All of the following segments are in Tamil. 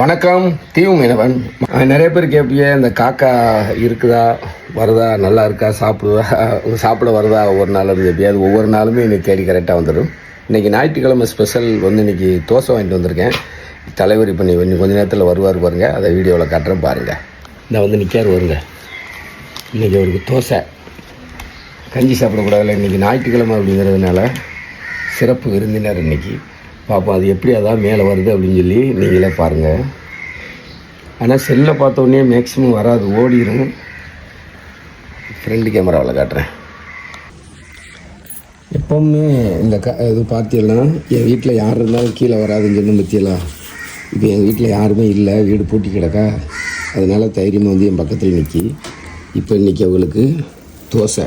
வணக்கம் தீவு மீனவன். நிறைய பேர் கேட்பிய இந்த காக்கா இருக்குதா வருதா நல்லா இருக்கா சாப்பிடுதா சாப்பிட வருதா ஒவ்வொரு நாள் அது எப்படியாவது ஒவ்வொரு நாளுமே இன்றைக்கி தேடி கரெக்டாக வந்துடும். இன்றைக்கி ஞாயிற்றுக்கிழமை ஸ்பெஷல் வந்து இன்றைக்கி தோசை வாங்கிட்டு வந்திருக்கேன். தலைவர் இப்போ நீ கொஞ்சம் கொஞ்ச நேரத்தில் வருவார் பாருங்க. அதை வீடியோவில் கட்டுறேன் பாருங்கள் இந்த வந்து நிற்கார் வருங்க. இன்றைக்கி அவருக்கு தோசை. கஞ்சி சாப்பிடக்கூடாதுல்ல இன்றைக்கி ஞாயிற்றுக்கிழமை அப்படிங்கிறதுனால சிறப்பு விருந்தினர் இன்னைக்கு. பார்ப்போம் அது எப்படி அதான் மேலே வருது அப்படின்னு சொல்லி நீங்களே பாருங்கள் ஆனால் செல்லை பார்த்த மேக்ஸிமம் வராது ஓடிடும் ஃப்ரண்ட் கேமராவில் காட்டுறேன். எப்போவுமே இந்த க இது பார்த்தீங்கன்னா என் வீட்டில் யார் இருந்தாலும் கீழே வராதுன்னு சொன்ன பற்றியெல்லாம் இப்போ எங்கள் வீட்டில் யாருமே இல்லை வீடு பூட்டி கிடக்கா. அதனால் தைரியமாக வந்து என் பக்கத்தில் நிற்கி இப்போ இன்றைக்கி அவளுக்கு தோசை.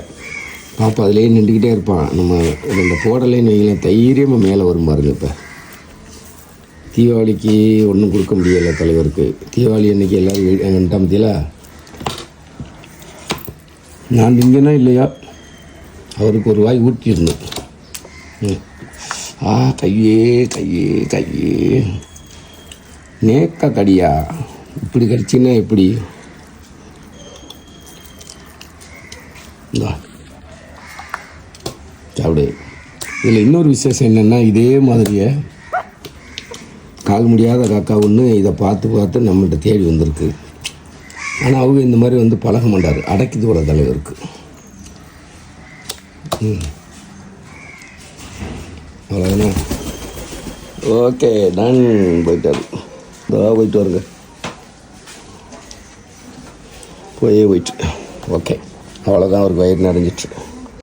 பாப்பா அதுலேயே நின்றுக்கிட்டே இருப்பான் நம்ம இந்த போடலைன்னு வைங்களேன் தைரியமாக மேலே வரும் பாருங்க இப்போ. தீபாவளிக்கு ஒன்றும் கொடுக்க முடியல தலைவருக்கு. தீபாவளி அன்னைக்கு எல்லோரும் என்கிட்ட மத்தியில் நான் திங்கனா இல்லையா? அவருக்கு ஒரு வாய் ஊட்டியிருந்தேன். ஆ கையே கையே கையே. நேக்க கடியா? இப்படி கடிச்சின்னா எப்படி? சாப்பிடு. இதில் இன்னொரு விசேஷம் என்னென்னா இதே மாதிரியே கால் முடியாத காக்கா ஒன்று இதை பார்த்து பார்த்து நம்மள்கிட்ட தேடி வந்திருக்கு. ஆனால் அவங்க இந்த மாதிரி வந்து பழக மாட்டார். அடக்கி தூர தலைவருக்கு. அவ்வளோதானே ஓகே டன் போயிட்டாரு. இதோ போயிட்டு வருங்க. போயே போயிட்டு. ஓகே. அவ்வளோதான் அவருக்கு வயிறு நிறைஞ்சிட்டு